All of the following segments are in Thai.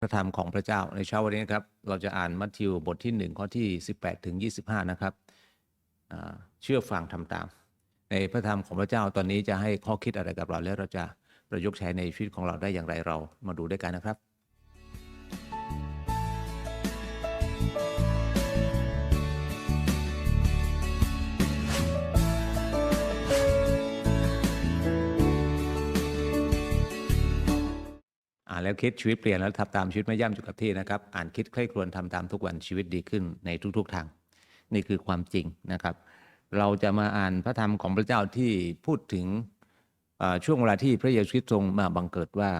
พระธรรมของพระเจ้าในเช้าวันนี้นะครับ เราจะอ่านมัทธิวบทที่ 1 ข้อที่ 18 ถึง 25 นะครับเชื่อฟังทำตาม ในพระธรรมของพระเจ้าตอนนี้จะให้ข้อคิดอะไรกับเรา และเราจะประยุกต์ใช้ในชีวิตของเราได้อย่างไรเรามาดูด้วยกันนะครับานแล้วคิดชีวิตเปลี่ยนแล้วทำตามชีวิตไม่ย่ำอยู่กับที่นะครับ อ่านคิดใคร่ครวญทำตามทุกวันชีวิตดีขึ้นในทุก ๆ ทาง นี่คือความจริงนะครับ เราจะมาอ่านพระธรรมของพระเจ้าที่พูดถึงช่วงเวลาที่พระเยซูคริสต์ทรงมาบังเกิดว่า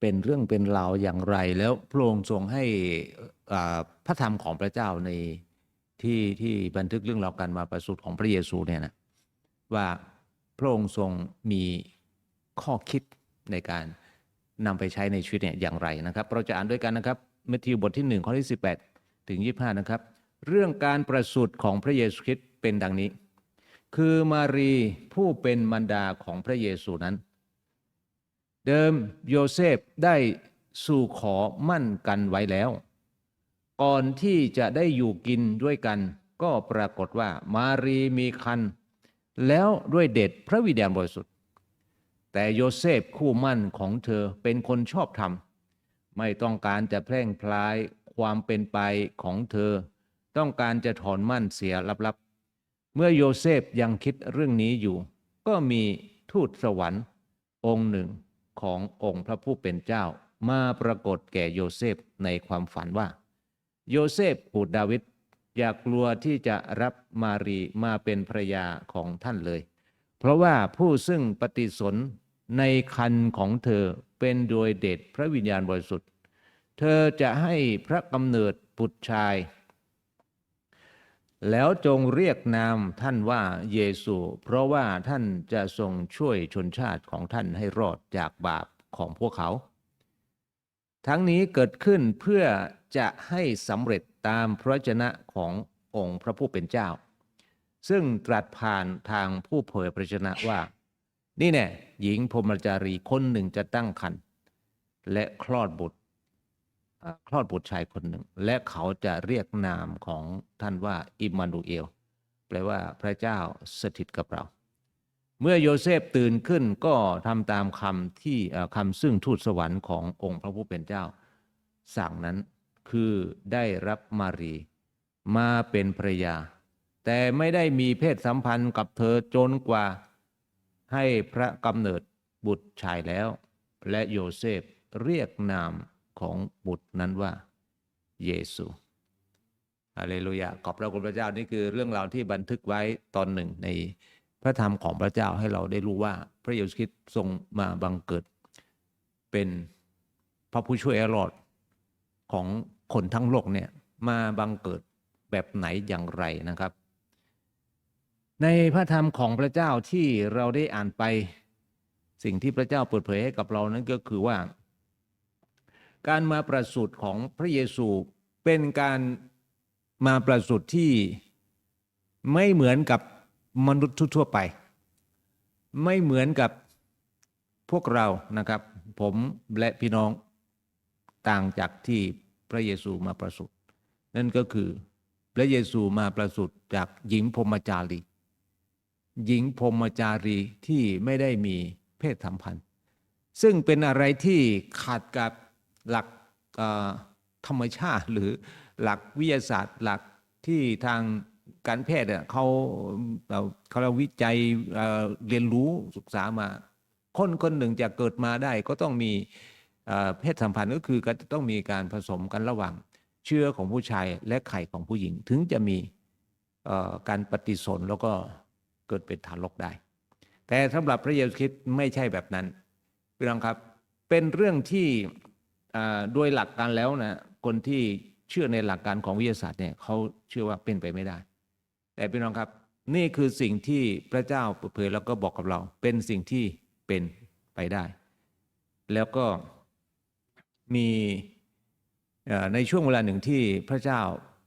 เป็นเรื่องเป็นราวอย่างไร แล้วพระองค์ทรงให้พระธรรมของพระเจ้าในที่ที่บันทึกเรื่องราวการมาประสูติของพระเยซูเนี่ยนะว่าพระองค์ทรงมีข้อคิดในการ นำไปใช้ในชีวิตเนี่ยอย่างไรนะครับ เราจะอ่านด้วยกันนะครับมัทธิวบทที่ 1 ข้อที่ 18 ถึง 25 นะครับ เรื่องการประสูติของพระเยซูคริสต์เป็นดังนี้ คือมารีผู้เป็นมารดาของพระเยซูนั้น เดิมโยเซฟได้สู่ขอมั่นกันไว้แล้ว ก่อนที่จะได้อยู่กินด้วยกัน ก็ปรากฏว่ามารีมีคันแล้วด้วยเด็ดพระวิญญาณบริสุทธิ์ แต่โยเซฟคู่มั่นของเธอเป็นคนชอบธรรม ไม่ต้องการจะแพร่งพลายความเป็นไปของเธอ ต้องการจะถอนมั่นเสียลับๆ เมื่อโยเซฟยังคิดเรื่องนี้อยู่ ก็มีทูตสวรรค์ องค์หนึ่งขององค์พระผู้เป็นเจ้า มาปรากฏแก่โยเซฟในความฝันว่า โยเซฟบุตรดาวิดอย่ากลัวที่จะรับมารีมาเป็นภรยาของท่านเลย เพราะว่าผู้ซึ่งปฏิสน ในคันของเธอเป็นโดยเดชพระวิญญาณบริสุทธิ์ เธอจะให้พระกำเนิดบุตรชาย แล้วจงเรียกนามท่านว่าเยซู เพราะว่าท่านจะทรงช่วยชนชาติของท่านให้รอดจากบาปของพวกเขา ทั้งนี้เกิดขึ้นเพื่อจะให้สำเร็จตามพระวจนะขององค์พระผู้เป็นเจ้า ซึ่งตรัสผ่านทางผู้เผยพระชนะว่า นี่แน่หญิงพรมจารีคนหนึ่งจะตั้งครรภ์และคลอดบุตรคลอดบุตรชายคนหนึ่ง และเขาจะเรียกนามของท่านว่าอิมมานูเอล แปลว่าพระเจ้าสถิตกับเรา เมื่อโยเซฟตื่นขึ้นก็ทำตามคำที่คำซึ่งทูตสวรรค์ขององค์พระผู้เป็นเจ้า สั่งนั้นคือได้รับมารีมาเป็นภรยา แต่ไม่ได้มีเพศสัมพันธ์กับเธอจนกว่า ให้พระกำเนิดบุตรชายแล้ว และโยเซฟเรียกนามของบุตรนั้นว่า เยซูฮาเลลูยาขอบพระคุณพระเจ้านี่คือเรื่องราวที่บันทึกไว้ตอนหนึ่งในพระธรรมของพระเจ้าให้เราได้รู้ว่า พระเยซูคริสต์ทรงมาบังเกิด เป็นพระผู้ช่วยให้รอดของคนทั้งโลกเนี่ยมาบังเกิดแบบไหนอย่างไรนะครับ ในพระธรรมของพระเจ้าที่เราได้อ่านไป สิ่งที่พระเจ้าเปิดเผยให้กับเรานั้นก็คือว่า การมาประสูติของพระเยซูเป็นการมาประสูติที่ไม่เหมือนกับมนุษย์ทั่วไป ไม่เหมือนกับพวกเรานะครับ ผมและพี่น้องต่างจากที่พระเยซูมาประสูตินั่นก็คือพระเยซูมาประสูติจากหญิงพรมจารี หญิงพรมจารีที่ไม่ได้มีเพศสัมพันธ์ ซึ่งเป็นอะไรที่ขัดกับหลักธรรมชาติหรือหลักวิทยาศาสตร์หลักที่ทางการแพทย์เขาเขาเรียกวิจัยเเรียนรู้ศึกษามา คนคนหนึ่งจะเกิดมาได้ก็ต้องมีเเพศสัมพันธ์ก็คือก็จะต้องมีการผสมกันระหว่างเชื้อของผู้ชายและไข่ของผู้หญิงถึงจะมีการปฏิสนแล้วก็ เกิดเป็นทารกได้ แต่สำหรับพระเยซูคริสต์ไม่ใช่แบบนั้นพี่น้องครับ เป็นเรื่องที่อ่าโดยหลักการแล้วนะคนที่เชื่อในหลักการของวิทยาศาสตร์เนี่ยเขาเชื่อว่าเป็นไปไม่ได้ แต่พี่น้องครับนี่คือสิ่งที่พระเจ้าเผยแล้วก็บอกกับเรา เป็นสิ่งที่เป็นไปได้ แล้วก็มีในช่วงเวลาหนึ่งที่พระเจ้า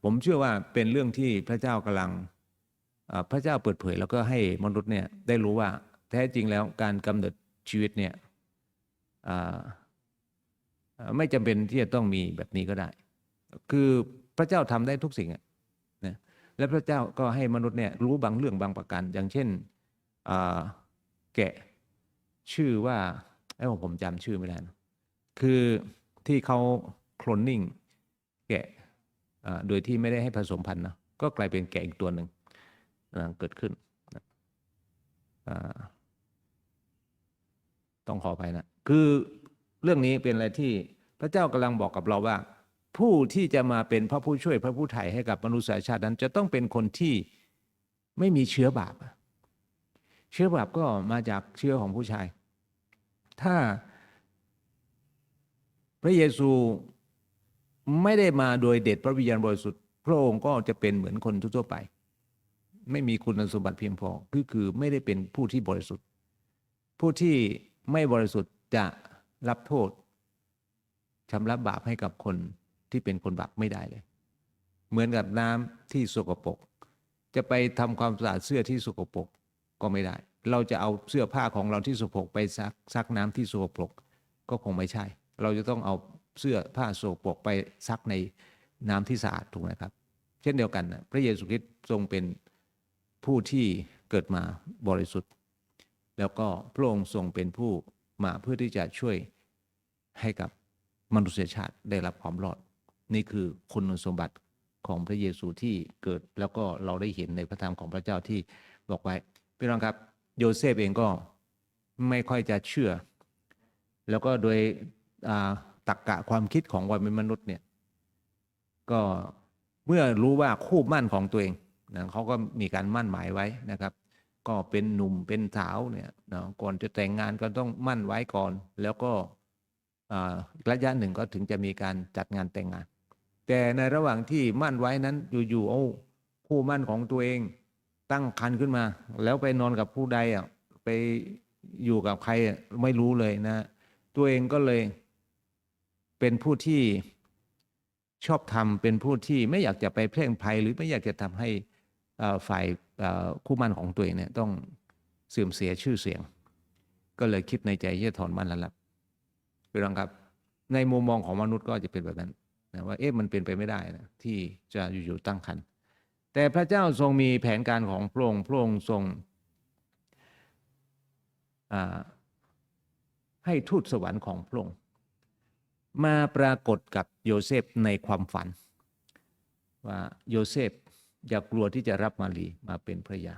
ผมเชื่อว่าเป็นเรื่องที่พระเจ้ากำลัง พระเจ้าเปิดเผยแล้วก็ให้มนุษย์เนี่ยได้รู้ว่าแท้จริงแล้วการกำเนิดชีวิตเนี่ยไม่จำเป็นที่จะต้องมีแบบนี้ก็ได้ คือพระเจ้าทำได้ทุกสิ่งนะและพระเจ้าก็ให้มนุษย์เนี่ยรู้บางเรื่องบางประการอย่างเช่นแกะชื่อว่าไอ้ผมจำชื่อไม่ได้นะคือที่เขาโคลนนิ่งแกะโดยที่ไม่ได้ให้ผสมพันธุ์นะก็กลายเป็นแกะอีกตัวหนึ่ง นะเกิดขึ้นนะต้องขอไปนะคือเรื่องนี้เป็นอะไรที่พระเจ้ากำลังบอกกับเราว่า ผู้ที่จะมาเป็นพระผู้ช่วยพระผู้ไถ่ให้กับมนุษยชาตินั้น จะต้องเป็นคนที่ไม่มีเชื้อบาปเชื้อบาปก็มาจากเชื้อของผู้ชาย ถ้าพระเยซูไม่ได้มาโดยเด็ดพระวิญญาณบริสุทธิ์พระองค์ก็จะเป็นเหมือนคนทั่วไป ไม่มีคุณสมบัติเพียงพอคือคือไม่ได้เป็นผู้ที่บริสุทธิ์ ผู้ที่ไม่บริสุทธิ์จะรับโทษชำระบาปให้กับคนที่เป็นคนบาปไม่ได้เลย เหมือนกับน้ำที่สกปรกจะไปทำความสะอาดเสื้อที่สกปรกก็ไม่ได้ เราจะเอาเสื้อผ้าของเราที่สกปรกไปซักซักน้ำที่สกปรกก็คงไม่ใช่ เราจะต้องเอาเสื้อผ้าสกปรกไปซักในน้ำที่สะอาดถูกไหมครับ เช่นเดียวกันนะพระเยซูคริสต์ทรงเป็น ผู้ที่เกิดมาบริสุทธิ์ แล้วก็พระองค์ทรงเป็นผู้มาเพื่อที่จะช่วยให้กับมนุษยชาติได้รับความรอด นี่คือคุณสมบัติของพระเยซูที่เกิดแล้วก็เราได้เห็นในพระธรรมของพระเจ้าที่บอกไว้พี่น้องครับ โยเซฟเองก็ไม่ค่อยจะเชื่อ แล้วก็โดยตรรกกะความคิดของวามเป็นมนุษย์เนี่ยก็เมื่อรู้ว่าคู่มั่นของตัวเอง นะเขาก็มีการมั่นหมายไว้นะครับ ก็เป็นหนุ่มเป็นสาวเนี่ยเนาะก่อนจะแต่งงานก็ต้องมั่นไว้ก่อน แล้วก็อ่าระยะหนึ่งก็ถึงจะมีการจัดงานแต่งงาน แต่ในระหว่างที่มั่นไว้นั้นอยู่ๆโอ้คู่มั่นของตัวเองตั้งคันขึ้นมา แล้วไปนอนกับผู้ใดอะไปอยู่กับใครอะไม่รู้เลยนะ ตัวเองก็เลยเป็นผู้ที่ชอบทำเป็นผู้ที่ไม่อยากจะไปเพลงภัยหรือไม่อยากจะทำให้ ฝ่ายคู่มั่นของตัวเองเนี่ยต้องเสื่อมเสียชื่อเสียง ก็เลยคิดในใจจะถอนมั่นแล้วล่ะพี่น้องครับ ในมุมมองของมนุษย์ก็จะเป็นแบบนั้นนะว่าเอ๊ะมันเป็นไปไม่ได้นะที่จะอยู่ๆตั้งคันแต่พระเจ้าทรงมีแผนการของพระองค์พระองค์ทรงให้ทูตสวรรค์ของพระองค์มาปรากฏกับโยเซฟในความฝัน ว่าโยเซฟ อย่ากลัวที่จะรับมารีมาเป็นภรยา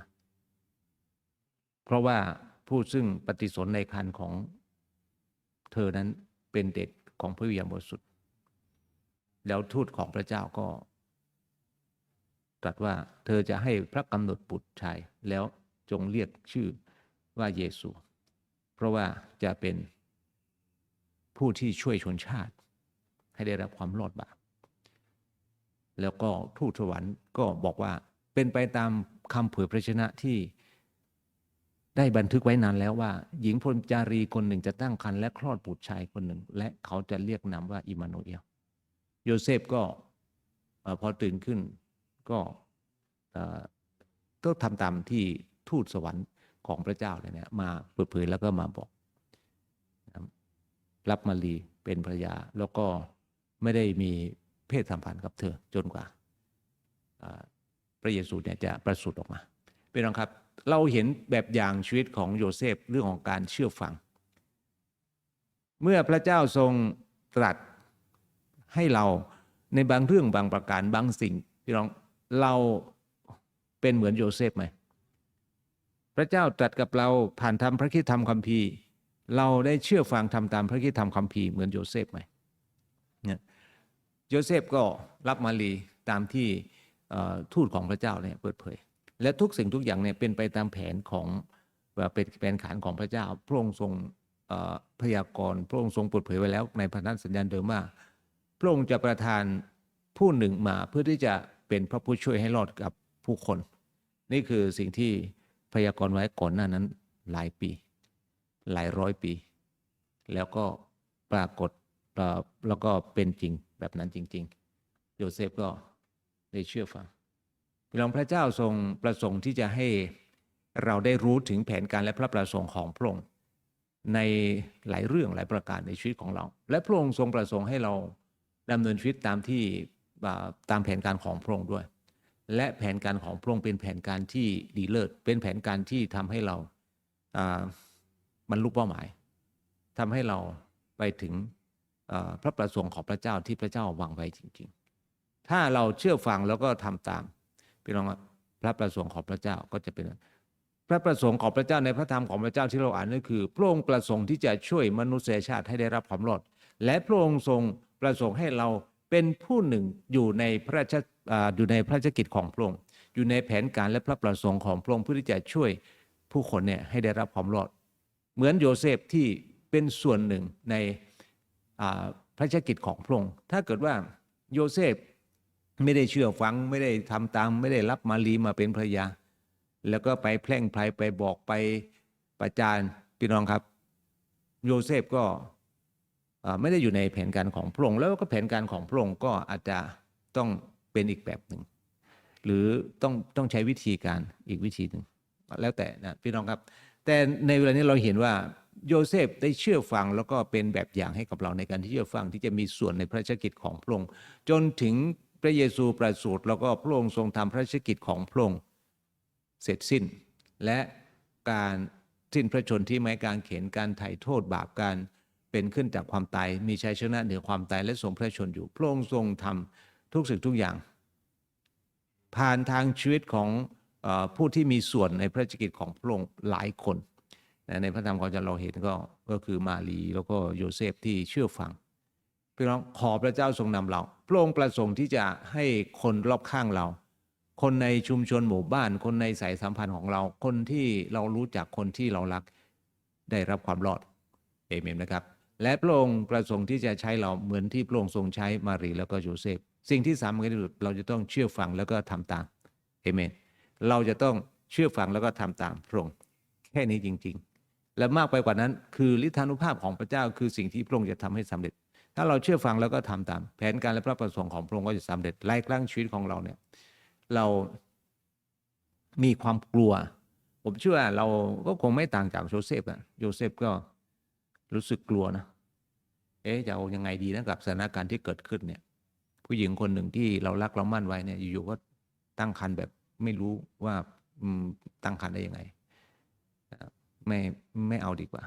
เพราะว่าผู้ซึ่งปฏิสนในคันของเธอนั้นเป็นเด็กของพระวิญญาณบริสุทธิ์แล้วทูตของพระเจ้าก็ตรัสว่าเธอจะให้พระกำหนดบุตรชายแล้วจงเรียกชื่อว่าเยซู เพราะว่าจะเป็นผู้ที่ช่วยชนชาติ ให้ได้รับความรอดบาป แล้วก็ทูตสวรรค์ก็บอกว่าเป็นไปตามคำเผยพระชนะที่ได้บันทึกไว้นานแล้วว่า หญิงพรมจารีคนหนึ่งจะตั้งครรภ์และคลอดบุตรชายคนหนึ่ง และเขาจะเรียกนามว่าอิมานูเอลโยเซฟก็พอตื่นขึ้นก็เอ่อก็ทำตามที่ทูตสวรรค์ของพระเจ้าเนี่ยมาเปิดเผยแล้วก็มาบอกรับรับมารีเป็นภรรยา แล้วก็ไม่ได้มี เพศสัมพันธ์กับเธอจนกว่าพระเยซูเนี่ยจะประสูติออกมาเป็นน้องครับเราเห็นแบบอย่างชีวิตของโยเซฟเรื่องของการเชื่อฟัง เมื่อพระเจ้าทรงตรัสให้เราในบางเรื่องบางประการบางสิ่งพี่น้องเราเป็นเหมือนโยเซฟไหมพระเจ้าตรัสกับเราผ่านทำพระคิดธรรมคัมภีร์ เราได้เชื่อฟังทำตามพระคิดธรรมคัมภีร์เหมือนโยเซฟไหม โยเซฟก็รับมารีตามที่ทูตของพระเจ้าเนี่ยเปิดเผย และทุกสิ่งทุกอย่างเนี่ยเป็นไปตามแผนของเป็นแผนขานของพระเจ้า พระองค์ทรงพยากรณ์พระองค์ทรงเปิดเผยไว้แล้ว ในพันธสัญญาเดิมว่าพระองค์จะประทานผู้หนึ่งมาเพื่อที่จะเป็นพระผู้ช่วยให้รอดกับผู้คน นี่คือสิ่งที่พยากรณ์ไว้ก่อนหน้านั้นหลายปี หลายร้อยปี แล้วก็ปรากฏแล้วก็เป็นจริง แบบนั้นจริง ๆ โยเซฟก็ได้เชื่อฟังพี่น้องพระเจ้าทรงประสงค์ที่จะให้เราได้รู้ถึงแผนการและพระประสงค์ของพระองค์ในหลายเรื่องหลายประการในชีวิตของเรา และพระองค์ทรงประสงค์ให้เราดำเนินชีวิตตามที่ตามแผนการของพระองค์ด้วย และแผนการของพระองค์เป็นแผนการที่ดีเลิศ เป็นแผนการที่ทำให้เราบรรลุเป้าหมายทำให้เราไปถึง พระประสงค์ของพระเจ้าที่พระเจ้าวางไว้จริง ๆ ถ้าเราเชื่อฟังแล้วก็ทำตามพี่น้องพระประสงค์ของพระเจ้าก็จะเป็น พระประสงค์ของพระเจ้าในพระธรรมของพระเจ้าที่เราอ่านนั่นคือ พระองค์ประสงค์ที่จะช่วยมนุษยชาติให้ได้รับความรอด และพระองค์ทรงประสงค์ให้เราเป็นผู้หนึ่งอยู่ในพระราชอ่าอยู่ในพระราชกิจของพระองค์อยู่ในแผนการและพระประสงค์ของพระองค์เพื่อที่จะช่วยผู้คนเนี่ยให้ได้รับความรอด เหมือนโยเซฟที่เป็นส่วนหนึ่งใน พระราชกิจของพระองค์ถ้าเกิดว่าโยเซฟไม่ได้เชื่อฟังไม่ได้ทำตามไม่ได้รับมารีมาเป็นภรรยา แล้วก็ไปแพร่งไพรไปบอกไปประจานพี่น้องครับ โยเซฟก็ไม่ได้อยู่ในแผนการของพระองค์แล้วก็แผนการของพระองค์ก็อาจจะต้องเป็นอีกแบบหนึ่ง หรือต้องต้องใช้วิธีการอีกวิธีหนึ่งแล้วแต่นะพี่น้องครับ แต่ในเวลานี้เราเห็นว่า โยเซฟได้เชื่อฟังแล้วก็เป็นแบบอย่างให้กับเราในการที่เชื่อฟังที่จะมีส่วนในพระราชกิจของพระองค์จนถึงพระเยซูประสูติแล้วก็พระองค์ทรงทำพระราชกิจของพระองค์เสร็จสิ้น และการสิ้นพระชนที่ไม้กางเขนการไถ่โทษบาปการเป็นขึ้นจากความตายมีชัยชนะเหนือความตายและทรงพระชนอยู่พระองค์ทรงทำทุกสิ่งทุกอย่าง ผ่านทางชีวิตของอผู้ที่มีส่วนในพระราชกิจของพระองค์หลายคน นะในพระธรรมของอาจารย์เราเห็นก็ก็คือมารีแล้วก็โยเซฟที่เชื่อฟังพี่น้องขอพระเจ้าทรงนำเราพระองค์ประสงค์ที่จะให้คนรอบข้างเรา คนในชุมชนหมู่บ้าน คนในสายสัมพันธ์ของเรา คนที่เรารู้จักคนที่เรารักได้รับความรอดเอเมนนะครับ และพระองค์ประสงค์ที่จะใช้เราเหมือนที่พระองค์ทรงใช้มารีแล้วก็โยเซฟสิ่งที่สำคัญที่สุดเราจะต้องเชื่อฟังแล้วก็ทำตามเอเมน เราจะต้องเชื่อฟังแล้วก็ทำตามพระองค์แค่นี้จริง ๆ และมากไปกว่านั้น คือฤทธานุภาพของพระเจ้า คือสิ่งที่พระองค์จะทำให้สำเร็จ ถ้าเราเชื่อฟังแล้วก็ทำตาม แผนการและพระประสงค์ของพระองค์ก็จะสำเร็จหลายครั้งชีวิตของเราเนี่ยเรามีความกลัว ผมเชื่อเราก็คงไม่ต่างจากโยเซฟอะโยเซฟก็รู้สึกกลัวนะ เอ๊ะจะเอายังไงดีนะกับสถานการณ์ที่เกิดขึ้นเนี่ย ผู้หญิงคนหนึ่งที่เรารักเรามั่นไว้เนี่ยอยู่ๆก็ตั้งครรภ์แบบไม่รู้ว่าตั้งครรภ์ได้ยังไง ไม่ไม่เอาดีกว่า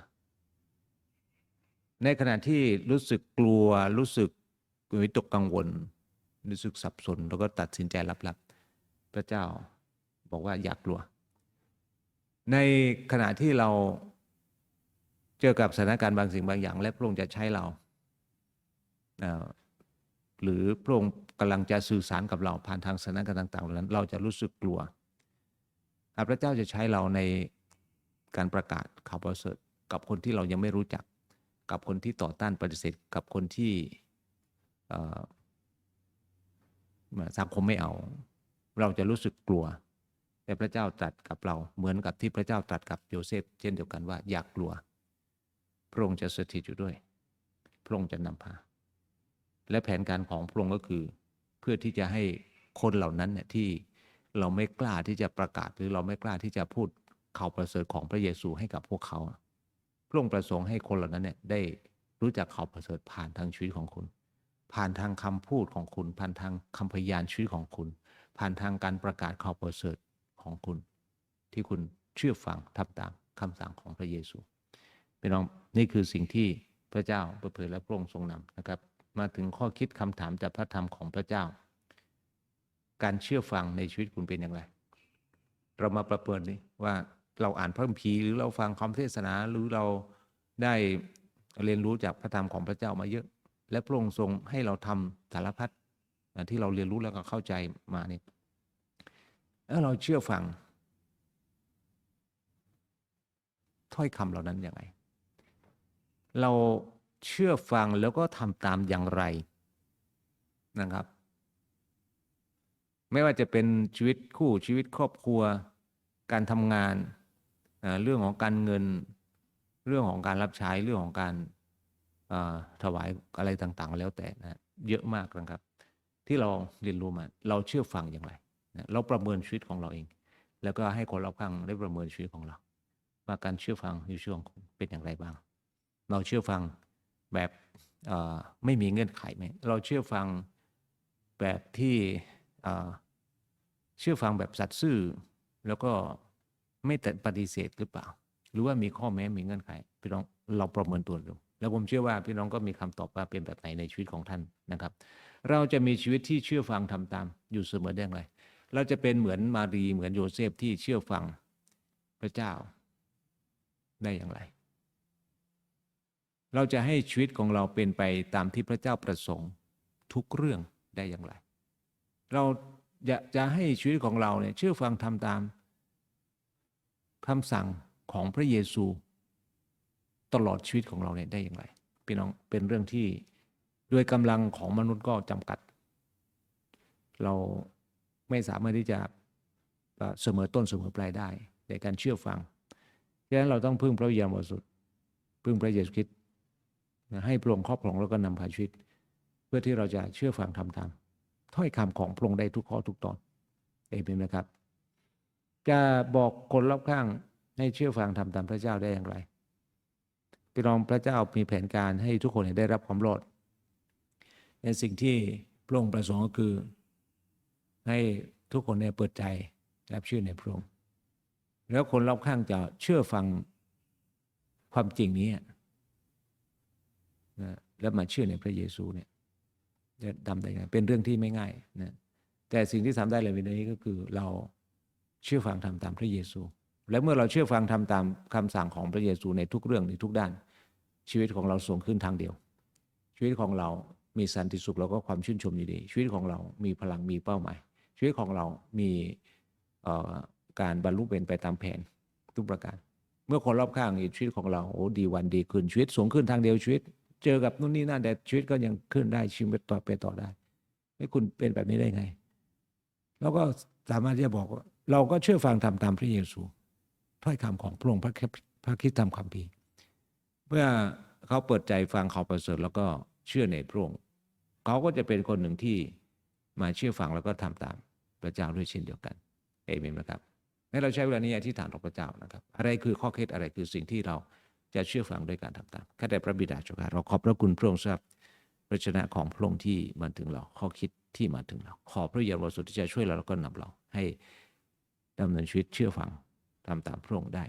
ในขณะที่รู้สึกกลัวรู้สึกวิตกกังวล รู้สึกสับสน แล้วก็ตัดสินใจรับๆพระเจ้าบอกว่าอยากกลัว ในขณะที่เราเจอกับสถานการณ์บางสิ่งบางอย่าง และพระองค์จะใช้เรา หรือพระองค์กำลังจะสื่อสารกับเราผ่านทางสถานการณ์ต่างๆเหล่านั้น เราจะรู้สึกกลัวหากพระเจ้าจะใช้เราใน การประกาศข่าวประเสริฐกับคนที่เรายังไม่รู้จัก กับคนที่ต่อต้านปฏิเสธกับคนที่สังคมไม่เอา เราจะรู้สึกกลัว แต่พระเจ้าตรัสกับเราเหมือนกับที่พระเจ้าตรัสกับโยเซฟ เช่นเดียวกันว่าอย่ากกลัว พระองค์จะสถิตอยู่ด้วย พระองค์จะนำพา และแผนการของพระองค์ก็คือเพื่อที่จะให้คนเหล่านั้นเนี่ยที่เราไม่กล้าที่จะประกาศหรือเราไม่กล้าที่จะพูด ข่าวประเสริฐของพระเยซูให้กับพวกเขา พระองค์ประสงค์ให้คนเหล่านั้นเนี่ยได้รู้จักข่าวประเสริฐผ่านทางชีวิตของคุณ ผ่านทางคำพูดของคุณ ผ่านทางคำพยานชีวิตของคุณ ผ่านทางการประกาศข่าวประเสริฐของคุณ ที่คุณเชื่อฟังทำตามคำสั่งของพระเยซูพี่น้องนี่คือสิ่งที่พระเจ้าเปิดเผยและพระองค์ทรงนำนะครับ มาถึงข้อคิดคำถามจากพระธรรมของพระเจ้า การเชื่อฟังในชีวิตคุณเป็นอย่างไร เรามาประเมินดิว่า เราอ่านพระคัมภีร์หรือเราฟังคำเทศนาหรือเราได้เรียนรู้จากพระธรรมของพระเจ้ามาเยอะ และพระองค์ทรงให้เราทำสารพัดที่เราเรียนรู้แล้วก็เข้าใจมาเนี่ยแล้วเราเชื่อฟัง ถ้อยคำเหล่านั้นย่างไรเราเชื่อฟังแล้วก็ทำตามอย่างไรนะครับ ไม่ว่าจะเป็นชีวิตคู่ชีวิตครอบครัว การทำงาน เรื่องของการเงินเรื่องของการรับใช้เรื่องของการถวายอะไรต่างๆ แล้วแต่นะเยอะมากนะครับ ที่เราเรียนรู้มา เราเชื่อฟังอย่างไรนะเราประเมินชีวิตของเราเอง แล้วก็ให้คนรอบข้างได้ประเมินชีวิตของเรา ว่าการเชื่อฟังในช่วงเป็นอย่างไรบ้าง เราเชื่อฟังแบบไม่มีเงื่อนไขไหมเราเชื่อฟังแบบที่เชื่อฟังแบบสัตย์ซื่อแล้วก็ ไม่แต่ปฏิเสธหรือเปล่า หรือว่ามีข้อแม้มีเงื่อนไขพี่น้องเราประเมินตัวดูแล้วผมเชื่อว่าพี่น้องก็มีคำตอบว่าเป็นแบบไหนในชีวิตของท่านนะครับ เราจะมีชีวิตที่เชื่อฟังทำตาม อยู่เสมอได้อย่างไร เราจะเป็นเหมือนมารีเหมือนโยเซฟที่เชื่อฟังพระเจ้าได้อย่างไร เราจะให้ชีวิตของเราเป็นไปตามที่พระเจ้าประสงค์ทุกเรื่องได้อย่างไร เราจะจะให้ชีวิตของเราเนี่ยเชื่อฟังทำตาม คำสั่งของพระเยซู ตลอดชีวิตของเราเนี่ยได้อย่างไรพี่น้องเป็นเรื่องที่ด้วยกำลังของมนุษย์ก็จำกัด เราไม่สามารถที่จะเสมอต้นเสมอปลายได้ ในการเชื่อฟังดังนั้นเราต้องพึ่งพระวิญญาณบริสุทธิ์พึ่งพระเยซูคริสต์ให้พระองค์ครอบครองแล้วก็นำพาชีวิต เพื่อที่เราจะเชื่อฟังทำตามถ้อยคำของพระองค์ได้ทุกข้อทุกตอนเอเมนไหมครับ จะบอกคนรอบข้างให้เชื่อฟังทำตามพระเจ้าได้อย่างไรพี่น้องพระเจ้ามีแผนการให้ทุกคนได้รับความรอดในสิ่งที่พระองค์ประสงค์ก็คือ ให้ทุกคนเนี่ยเปิดใจรับเชื่อในพระองค์แล้วคนรอบข้างจะเชื่อฟังความจริงนี้นะแล้วมาเชื่อในพระเยซูเนี่ยจะทำได้ไงเป็นเรื่องที่ไม่ง่ายนะแต่สิ่งที่ทำได้เลยวันนี้ก็คือเรา เชื่อฟังทำตามพระเยซู และเมื่อเราเชื่อฟังทำตามคำสั่งของพระเยซูในทุกเรื่องในทุกด้าน ชีวิตของเราส่งขึ้นทางเดียว ชีวิตของเรามีสันติสุขแล้วก็ความชื่นชมยินดี ชีวิตของเรามีพลังมีเป้าหมาย ชีวิตของเรามีการบรรลุเป็นไปตามแผนทุกประการ เมื่อคนรอบข้างเห็นชีวิตของเราโอ้ดีวันดีขึ้นชีวิตสูงขึ้นทางเดียวชีวิต เจอกับนู่นนี่นั่นแต่ชีวิตก็ยังขึ้นได้ชีวิตต่อไปต่อได้ไม่คุณเป็นแบบนี้ได้ไงเราก็สามารถที่จะบอกว่า เราก็เชื่อฟังทำตามพระเยซูถ้อยคำของพระองค์พระคริสต์พระคริสต์ทำคัมภีเมื่อเขาเปิดใจฟังเขาวประเสริฐแล้วก็เชื่อในพระองค์เขาก็จะเป็นคนหนึ่งที่มาเชื่อฟังแล้วก็ทำตามพระเจ้าด้วยเช่นเดียวกันเอเมนไหมครับให้เราใช้เวลานี้อธิษฐานต่อพระเจ้านะครับ อะไรคือข้อเคล็ดอะไรคือสิ่งที่เราจะเชื่อฟังด้วยการทำตามข้าแต่พระบิดาเจ้าค่ะเราขอบพระคุณพระองค์สำหรับพระชนะของพระองค์ที่มาถึงเราข้อคิดที่มาถึงเรา ขอพระเยาบริสุทธิ์จะช่วยเราแล้วก็นำเราให้ ดำเนินชีวิตเชื่อฟังทำตามพระองค์ได้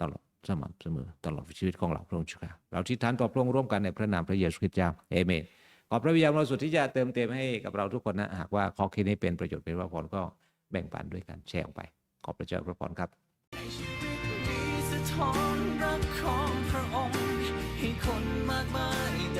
ตลอดสม่ำเสมอตลอดชีวิตของเราพระองค์เจ้าเราที่ฐานต่อพระองค์ร่วมกันในพระนามพระเยซูคริสต์เจ้าเอเมนขอพระวิญญาณบริสุทธิ์ที่จะเติมเต็มให้กับเราทุกคนนะหากว่าข้อคิดนี้เป็นประโยชน์เป็นพระพรก็แบ่งปันด้วยกันแชร์ออกไป ขอพระเจ้าพระพรครับให้ชีวิตนี้สะท้อนรักของพระองค์ให้คนมากมาย